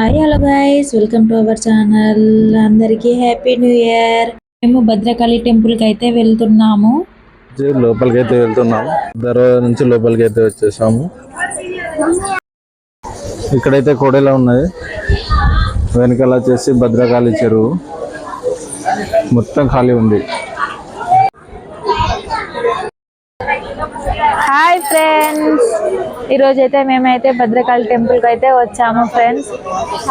Hi hello guys welcome to our channel అందరికీ happy new year మేము భద్రకాళి టెంపుల్కి అయితే వెళ్తున్నాము. లోపలికి అయితే వెళ్తున్నాము దర్వాజా నుంచి లోపలికి అయితే వచ్చేసాము. ఇక్కడైతే కోడెలా ఉన్నది. వెనకాల వచ్చేసి భద్రకాళి చెరువు. మొత్తం ఖాళీ ఉంది. హాయ్ ఫ్రెండ్స్ ఈరోజు అయితే మేమైతే భద్రకాళి టెంపుల్కి అయితే వచ్చాము ఫ్రెండ్స్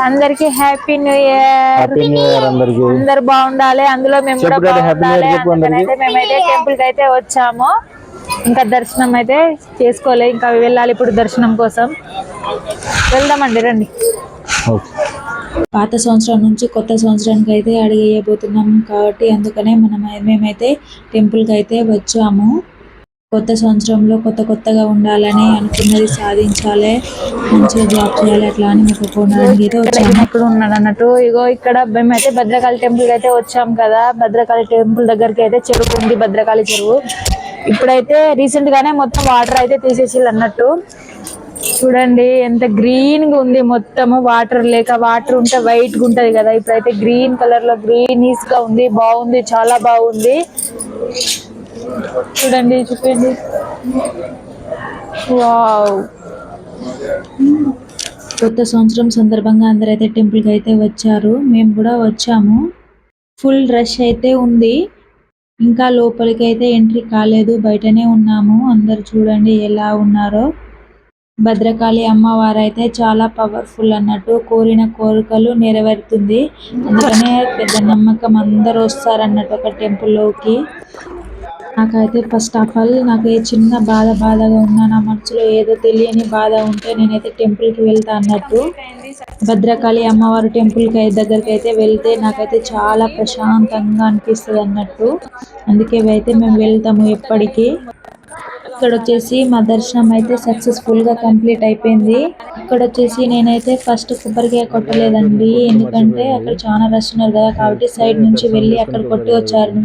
అందరికి హ్యాపీ న్యూ ఇయర్ అందరు బాగుండాలి అందులో మేము కూడా బాగుండాలి. అందుకనైతే మేమైతే టెంపుల్కి అయితే వచ్చాము. ఇంకా దర్శనం అయితే చేసుకోలే ఇంకా వెళ్ళాలి ఇప్పుడు దర్శనం కోసం. వెళ్దామండి రండి. పాత సంవత్సరం నుంచి కొత్త సంవత్సరానికి అయితే అడిగేయబోతున్నాం కాబట్టి అందుకనే మనం మేమైతే టెంపుల్కి అయితే వచ్చాము. కొత్త సంవత్సరంలో కొత్త కొత్తగా ఉండాలని అనుకున్నది సాధించాలి మంచిగా జాబ్ చేయాలి అట్లా అని మొక్కుకోవడానికి అయితే వచ్చాము. ఇక్కడ ఉన్నాడు అన్నట్టు ఇగో ఇక్కడ మేమైతే భద్రకాళి టెంపుల్ అయితే వచ్చాం కదా భద్రకాళి టెంపుల్ దగ్గరికి అయితే చెరువు ఉంది భద్రకాళి చెరువు. ఇప్పుడైతే రీసెంట్ గానే మొత్తం వాటర్ అయితే తీసేసి అన్నట్టు. చూడండి ఎంత గ్రీన్గా ఉంది మొత్తము వాటర్ లేక వాటర్ ఉంటే వైట్గా ఉంటది కదా ఇప్పుడైతే గ్రీన్ కలర్లో గ్రీనీస్గా ఉంది బాగుంది చాలా బాగుంది. చూడండి చూడండి వావ్. కొత్త సంవత్సరం సందర్భంగా అందరైతే టెంపుల్కి అయితే వచ్చారు. మేము కూడా వచ్చాము. ఫుల్ రష్ అయితే ఉంది. ఇంకా లోపలికి అయితే ఎంట్రీ కాలేదు. బయటనే ఉన్నాము. అందరు చూడండి ఎలా ఉన్నారో. భద్రకాళి అమ్మవారు అయితే చాలా పవర్ఫుల్ అన్నట్టు కోరిన కోరికలు నెరవేరుతుంది. అందుకనే పెద్ద నమ్మకం అందరూ వస్తారన్నట్టు ఒక టెంపుల్లోకి నాకైతే ఫస్ట్ ఆఫ్ ఆల్ నాకు ఏ చిన్న బాధ బాధగా ఉన్నా నా మనసులో ఏదో తెలియని బాధ ఉంటే నేనైతే టెంపుల్కి వెళ్తా అన్నట్టు. భద్రకాళి అమ్మవారి టెంపుల్కి దగ్గరికి అయితే వెళ్తే నాకైతే చాలా ప్రశాంతంగా అనిపిస్తుంది అన్నట్టు. అందుకే అయితే మేము వెళ్తాము ఎప్పటికీ. ఇక్కడ వచ్చేసి మా దర్శనం అయితే సక్సెస్ఫుల్గా కంప్లీట్ అయిపోయింది. ఇక్కడ వచ్చేసి నేనైతే ఫస్ట్ కొబ్బరికాయ కొట్టలేదండి. ఎందుకంటే అక్కడ చాలా రష్ ఉన్నారు కదా కాబట్టి సైడ్ నుంచి వెళ్ళి అక్కడ కొట్టి వచ్చారు.